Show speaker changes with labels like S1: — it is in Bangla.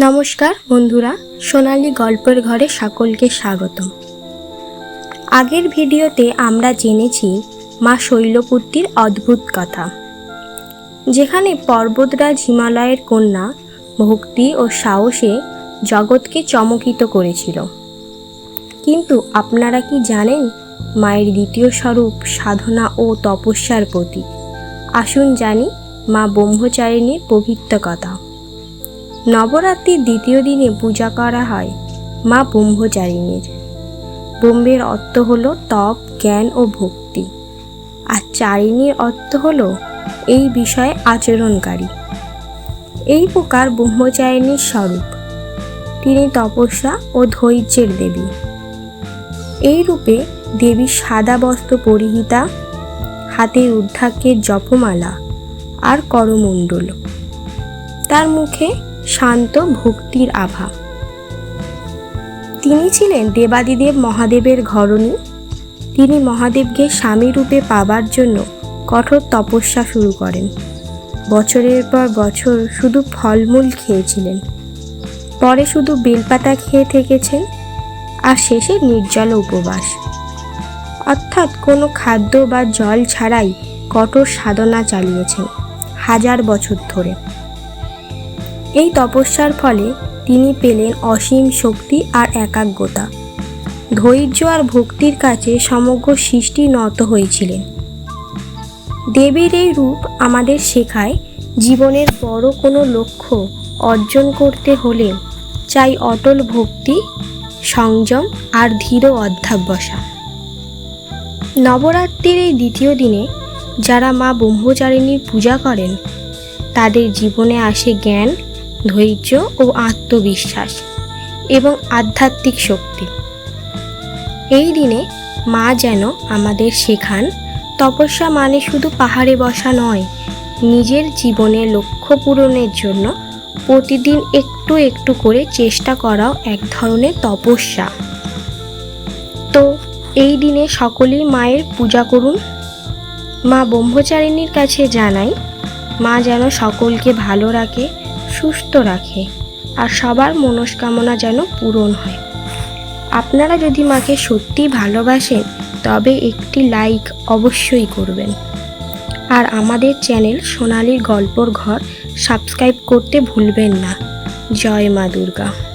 S1: নমস্কার বন্ধুরা, সোনালি গল্পের ঘরে সকলকে স্বাগতম। আগের ভিডিওতে আমরা জেনেছি মা শৈলপুত্রীর অদ্ভুত কথা। যেখানে পর্বতরাজ হিমালয়ের কন্যা ভক্তি ও সাহসে জগৎকে চমকিত করেছিল। কিন্তু আপনারা কি জানেন মায়ের দ্বিতীয় স্বরূপ সাধনা ও তপস্যার প্রতীক? আসুন জানি মা ব্রহ্মচারিণীর পবিত্র কথা। নবরাত্রির দ্বিতীয় দিনে পূজা করা হয় মা ব্রহ্মচারিণীর। ব্রহ্মের অর্থ হলো তপ, জ্ঞান ও ভক্তি। আর চারিণীর অর্থ হলো এই বিষয়ে আচরণকারী। এই প্রকার ব্রহ্মচারিণীর স্বরূপ। তিনি তপস্যা ও ধৈর্যের দেবী। এই রূপে দেবী সাদা বস্ত্র পরিহিতা হাতে রুদ্রাক্ষের জপমালা আর করমণ্ডল। তার মুখে শান্ত ভক্তির আভা। তিনি ছিলেন দেবাদিদেব মহাদেবের ঘরণী। তিনি মহাদেবকে স্বামী রূপে পাবার জন্য কঠোর তপস্যা শুরু করেন। বছরের পর বছর শুধু ফলমূল খেয়েছিলেন। পরে শুধু বেলপাতা খেয়ে থেকেছেন আর শেষে নির্জল উপবাস। অর্থাৎ কোনো খাদ্য বা জল ছাড়াই কঠোর সাধনা চালিয়েছেন হাজার বছর ধরে। এই তপস্যার ফলে তিনি পেলেন অসীম শক্তি আর একাগ্রতা। ধৈর্য আর ভক্তির কাছে সমগ্র সৃষ্টি নত হয়েছিলেন। দেবীর এই রূপ আমাদের শেখায়, জীবনের বড় কোনো লক্ষ্য অর্জন করতে হলে চাই অটল ভক্তি, সংযম আর ধীর অধ্যাবসা। নবরাত্রির এই দ্বিতীয় দিনে যারা মা ব্রহ্মচারিণীর পূজা করেন, তাদের জীবনে আসে জ্ঞান ধৈর্য ও আত্মবিশ্বাস এবং আধ্যাত্মিক শক্তি। এই দিনে মা যেন আমাদের শেখান, তপস্যা মানে শুধু পাহাড়ে বসা নয়, নিজের জীবনে লক্ষ্য পূরণের জন্য প্রতিদিন একটু একটু করে চেষ্টা করাও এক ধরনের তপস্যা। তো এই দিনে সকলেই মায়ের পূজা করুন। মা ব্রহ্মচারিণীর কাছে জানাই, মা যেন সকলকে ভালো রাখে সুস্থ রাখে আর সবার মনস্কামনা যেন পূরণ হয়। আপনারা যদি মাকে সত্যি ভালোবাসেন, তবে একটি লাইক অবশ্যই করবেন। আর আমাদের চ্যানেল সোনালির গল্পর ঘর সাবস্ক্রাইব করতে ভুলবেন না। জয় মা দুর্গা।